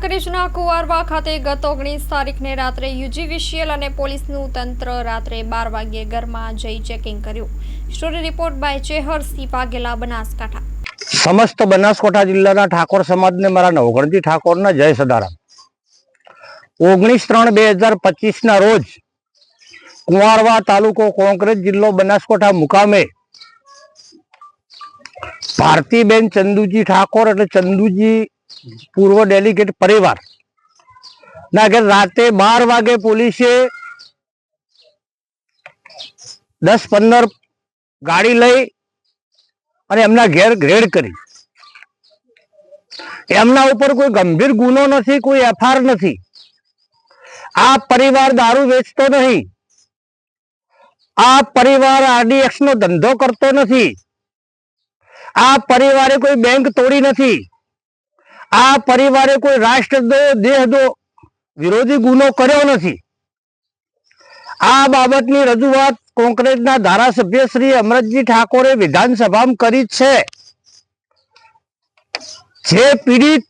કાંકરેજના કુવારવા ખાતે ગત ઓગણીસ તારીખને રાત્રે યુજીવીસીએલ અને પોલીસનું તંત્ર રાત્રે બાર વાગ્યે ઘરમાં જઈ ચેકિંગ કર્યું. Story report by Chehrsinh Vaghela, Banaskantha. સમસ્ત બનાસકાંઠા જિલ્લાના ઠાકોર સમાજને મારા નવગણજી ઠાકોરના જય સદારામ. ઓગણીસ ત્રણ બે હજાર પચીસના રોજ કુંવારવા તાલુકો કોંગ્રેસ જિલ્લો બનાસકાંઠા મુકામે ભારતીબેન ચંદુજી ઠાકોર એટલે ચંદુજી પૂર્વ ડેલિગેટ પરિવાર. ના, કે રાતે બાર વાગે પોલીસે દસ પંદર ગાડી લઈ અને એમના ઘેર ગ્રેડ કરી. એમના ઉપર કોઈ ગંભીર ગુનો નથી, કોઈ એફઆર નથી. આ પરિવાર દારૂ વેચતો નહીં. આ પરિવાર આરડીએક્સ નો ધંધો કરતો નથી. આ પરિવારે કોઈ બેંક તોડી નથી. આ પરિવારે કોઈ રાષ્ટ્રદ્રોહ દેહદ્રોહ વિરોધી ગુનો કર્યો નથી. આ બાબતની રજૂઆત કોંગ્રેસના ધારાસભ્ય શ્રી અમરતજી ઠાકોરે વિધાનસભામાં કરી છે. જે પીડિત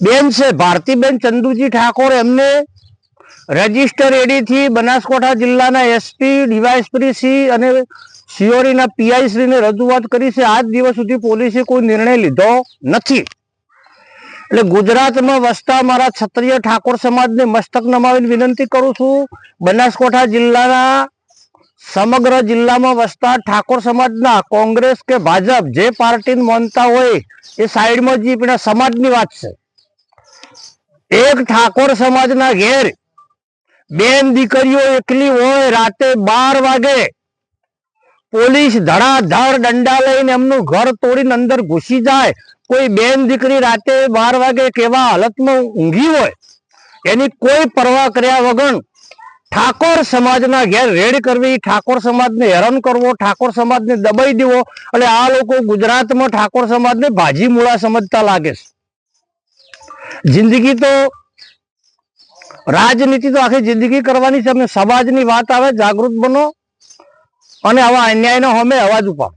બેન છે, ભારતીબેન ચંદુજી ઠાકોર એમને રજિસ્ટર એડીથી બનાસકાંઠા જિલ્લાના એસપી, ડીવાયએસપી શ્રી અને સીઓરીના પીઆઈ શ્રીને રજૂઆત કરી છે. આજ દિવસ સુધી પોલીસે કોઈ નિર્ણય લીધો નથી. એટલે ગુજરાતમાં વસતા મારા ક્ષત્રિય ઠાકોર સમાજને મસ્તક નમાવીને વિનંતી કરું છું, બનાસકાંઠા જિલ્લાના સમગ્ર જિલ્લામાં વસતા ઠાકોર સમાજના કોંગ્રેસ કે ભાજપ જે પાર્ટીને માનતા હોય એ સાઈડમાં જી પણ સમાજની વાત છે. એક ઠાકોર સમાજના ઘેર બેન દીકરીઓ એકલી હોય, રાતે બાર વાગે પોલીસ ધડાધડ દંડા લઈને એમનું ઘર તોડીને અંદર ઘૂસી જાય કોઈ બેન દીકરી રાતે બાર વાગે કેવા હાલતમાં ઊંઘી હોય, એની કોઈ પરવા કર્યા વગર ઠાકોર સમાજના ઘેર રેડ કરવી, ઠાકોર સમાજને હેરાન કરવો, ઠાકોર સમાજને દબાઈ દેવો, એટલે આ લોકો ગુજરાતમાં ઠાકોર સમાજને ભાજી મૂળા સમજતા લાગે છે. જિંદગી તો, રાજનીતિ તો આખી જિંદગી કરવાની છે સમાજની વાત આવે, જાગૃત બનો, અને આવા અન્યાયનો અમે અવાજ ઉપાડો.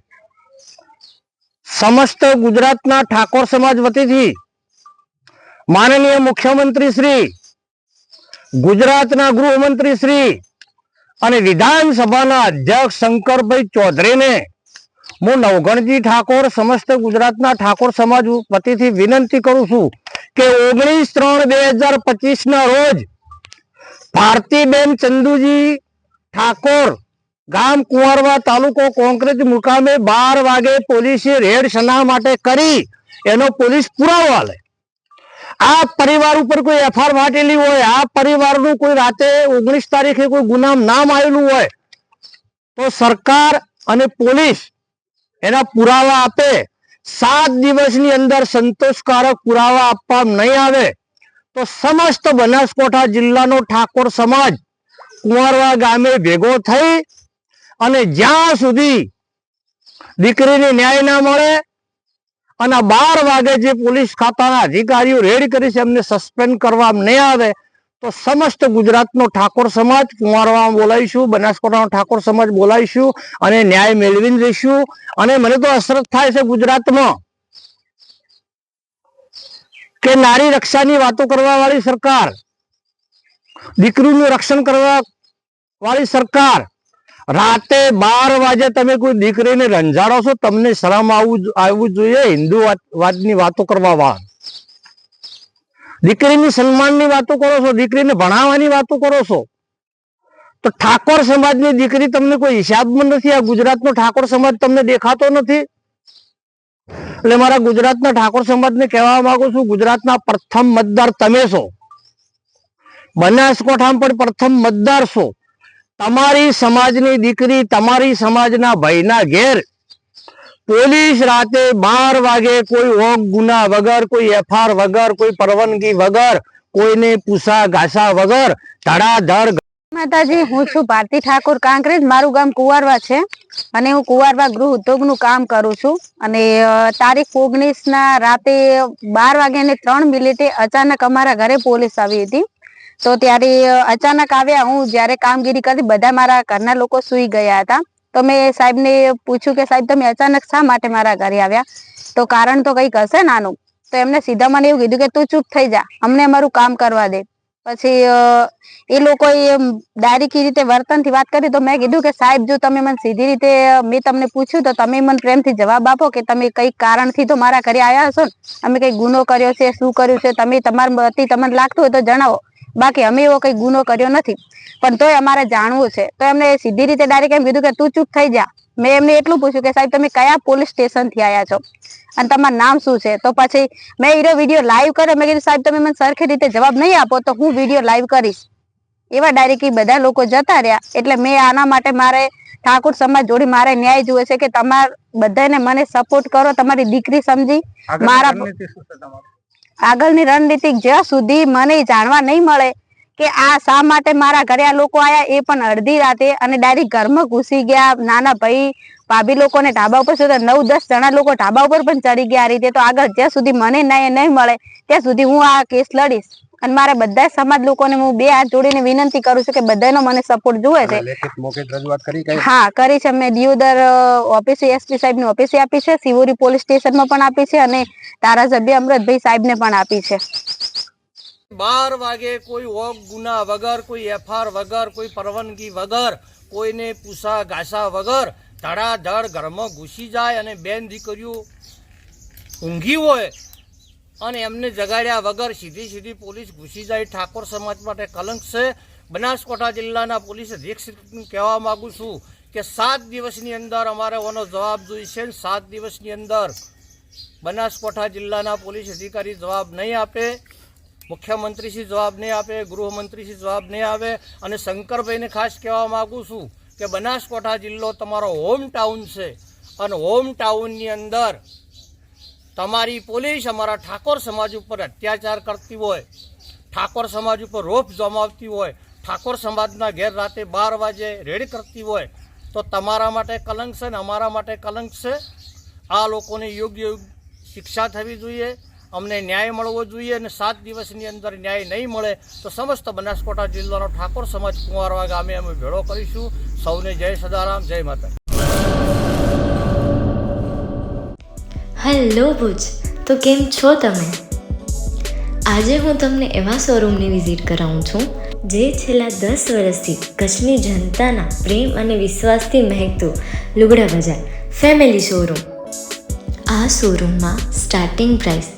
સમસ્ત ગુજરાતના ઠાકોર સમાજ વતીથી માનનીય મુખ્યમંત્રી શ્રી, ગુજરાતના ગૃહમંત્રી શ્રી અને વિધાનસભાના અધ્યક્ષ શંકરભાઈ ચૌધરીને હું નવગણજી ઠાકોર, સમસ્ત ગુજરાતના ઠાકોર સમાજ વતીથી વિનંતી કરું છું કે ઓગણીસ ત્રણ બે હજાર પચીસના રોજ ભારતીબેન ચંદુજી ઠાકોર ગામ કુંવરવા તાલુકો કોંગ્રેસ મુકામે બાર વાગે પોલીસે રેડ શના માટે કરી, એનો પોલીસ પુરાવો આલે. આ પરિવાર ઉપર કોઈ એફઆઈઆર વાટેલી હોય, આ પરિવારનું કોઈ રાતે ઓગણીસ તારીખે કોઈ ગુનામ નામ આવેલું હોય, તો સરકાર અને પોલીસ એના પુરાવા આપે. સાત દિવસની અંદર સંતોષકારક પુરાવા આપવામાં નહીં આવે, તો સમસ્ત બનાસકાંઠા જિલ્લાનો ઠાકોર સમાજ કુંવરવા ગામે ભેગો થઈ અને જ્યાં સુધી દીકરીને ન્યાય ના મળે અને બાર વાગે જે પોલીસ ખાતાના અધિકારીઓ રેડ કરી છે, એમને સસ્પેન્ડ કરવામાં નહીં આવે, તો સમસ્ત ગુજરાતનો ઠાકોર સમાજ કુંવારવામાં બોલાવીશું, બનાસકાંઠાનો ઠાકોર સમાજ બોલાવીશું અને ન્યાય મેળવીને જઈશું. અને મને તો અસરત થાય છે ગુજરાતમાં કે નારી રક્ષાની વાતો કરવા વાળી સરકાર, દીકરીનું રક્ષણ કરવા વાળી સરકાર રાતે બાર વાગે તમે કોઈ દીકરીને રંજાડો છો, તમને શરમ આવવું આવવું જોઈએ હિન્દુ વાદની વાતો કરવા વાળા દીકરીની સન્માનની વાતો કરો છો, દીકરીને ભણાવવાની વાતો કરો છો. તો ઠાકોર સમાજની દીકરી તમને કોઈ હિસાબમાં નથી, આ ગુજરાતનો ઠાકોર સમાજ તમને દેખાતો નથી? એટલે મારા ગુજરાતના ઠાકોર સમાજને કહેવા માંગુ છું, ગુજરાતના પ્રથમ મતદાર તમે છો. બનાસકોઠામાં પણ પ્રથમ મતદાર છો. તમારી સમાજની દીકરી તમારી સમાજના ભાઈના ઘેર પોલીસ રાતે બાર વાગે કોઈ ઓગ ગુના વગર, કોઈ એફઆર વગર, કોઈ પરવાનગી વગર, કોઈને પૂછા ઘાસા વગર, ધડાધડ માતાજી, હું છું ભારતી ઠાકોર કાંકરેજ. મારું ગામ કુવારવા છે અને હું કુવારવા ગૃહ ઉદ્યોગનું કામ કરું છું. અને તારીખ ઓગણીસના રાતે બાર વાગ્યાને ત્રણ મિનિટે અચાનક અમારા ઘરે પોલીસ આવી હતી. તો ત્યારે અચાનક આવ્યા હું, જ્યારે કામગીરી કરી, બધા મારા ઘરના લોકો સુઈ ગયા હતા. તો મેં સાહેબને પૂછ્યું કે, સાહેબ, તમે અચાનક શા માટે મારા ઘરે આવ્યા? તો કારણ તો કંઈક હશે નાનું. તો એમને સીધા મને એવું કીધું કે, તું ચૂપ થઈ જા. અમને અમારું કામ કરવા દે. પછી એ લોકોએ ડાયરેક્ટ રીતે વર્તનથી વાત કરી તો મેં કીધું કે, સાહેબ, જો તમે મને સીધી રીતે મેં તમને પૂછ્યું તો તમે મને પ્રેમથી જવાબ આપો કે તમે કઈ કારણથી તો મારા ઘરે આવ્યા હશો ને? અમે કઈ ગુનો કર્યો છે, શું કર્યું છે? તમે તમારા વતી તમને લાગતું હોય તો જણાવો. બાકી અમે એવો કઈ ગુનો કર્યો નથી. પણ તોય અમારે જાણવું છે. તો એમને સીધી રીતે ડાયરેક્ટ એમ કીધું કે, તું ચૂપ થઈ જા. મેં એમને એટલું પૂછ્યું કે સાહેબ તમે કયા પોલીસ સ્ટેશનથી આવ્યા છો? અને તમારું નામ શું છે? તો પછી મેં હીરો વીડિયો લાઈવ કર્યો. મેં કીધું સાહેબ તમે મને સરખી રીતે જવાબ નહીં આપો તો હું વીડિયો લાઈવ કરીશ. એવા ડાયરેક્ટ બધા લોકો જતા રહ્યા. એટલે મેં આના માટે મારે ઠાકોર સમાજ જોડી મારે ન્યાય જુએ છે કે તમાર બધાને મને સપોર્ટ કરો તમારી દીકરી સમજી. મારા આગળની રણનીતિ જ્યાં સુધી મને જાણવા નહીં મળે કે આ શા માટે મારા ઘરે આ લોકો આયા? એ પણ અડધી રાતે અને ડાયરેક્ટ ઘરમાં ઘૂસી ગયા. નાના ભાઈ ભાભી લોકોને ઢાબા ઉપર સુધી નવ દસ જણા લોકો ઢાબા ઉપર પણ ચડી ગયા આ રીતે. તો આગળ જ્યાં સુધી મને ન્યાય નહીં મળે ત્યાં સુધી હું આ કેસ લડીશ. અને મારે બધા સમાજ લોકોને હું બે હાથ જોડીને વિનંતી કરું છું કે બધાનો મને સપોર્ટ જોવે છે. હા કરી છે. મેં દિયોદર ઓફિસે એસપી સાહેબની ઓફિસે આપી છે. સિવોરી પોલીસ સ્ટેશનમાં પણ આપી છે અને ધારાસભ્ય અમૃતભાઈ સાહેબ ને પણ આપી છે. બાર વાગે કોઈ ઓગ, ગુના વગર, કોઈ એફઆર વગર, કોઈ પરવાનગી વગર, કોઈને પૂછા ઘાસા વગર ધડાધડ ઘરમાં ઘૂસી જાય અને બેન દીકરીઓ ઊંઘી હોય અને એમને જગાડ્યા વગર સીધી સીધી પોલીસ ઘૂસી જાય. ઠાકોર સમાજ માટે કલંક છે. બનાસકાંઠા જિલ્લાના પોલીસ અધિક્ષકને કહેવા માગું છું કે સાત દિવસની અંદર અમારે ઓનો જવાબ જોઈશે સાત દિવસની અંદર બનાસકાંઠા જિલ્લાના પોલીસ અધિકારી જવાબ નહીં આપે. મુખ્યમંત્રીશ્રી જવાબ નહીં આપે, ગૃહમંત્રીશ્રી જવાબ નહીં આવે અને શંકરભાઈને ખાસ કહેવા માગું છું કે બનાસકાંઠા જિલ્લો તમારો હોમ ટાઉન છે અને હોમ ટાઉનની અંદર તમારી પોલીસ અમારા ઠાકોર સમાજ ઉપર અત્યાચાર કરતી હોય, ઠાકોર સમાજ ઉપર રોપ જમાવતી હોય, ઠાકોર સમાજના ઘેર રાતે બાર વાગે રેડ કરતી હોય, તો તમારા માટે કલંક છે ને અમારા માટે કલંક છે. આ લોકોને યોગ્ય શિક્ષા થવી જોઈએ. અમને ન્યાય મળવો જોઈએ અને સાત દિવસની અંદર ન્યાય નહીં મળે તો સમસ્ત બનાસકાંઠા જિલ્લાનો ઠાકોર સમાજ કુંવારવા ગામે અમે ભેળો કરીશું. સૌને જય સદારામ, જય માતા હેલો ભુજ, તો કેમ છો તમે? આજે હું તમને એવા શોરૂમની વિઝિટ કરાવું છું, જે છેલ્લા દસ વર્ષથી કચ્છની જનતાના પ્રેમ અને વિશ્વાસથી મહેકતું લુગડા બજાર, ફેમિલી શોરૂમ. આ શોરૂમમાં સ્ટાર્ટિંગ પ્રાઇસ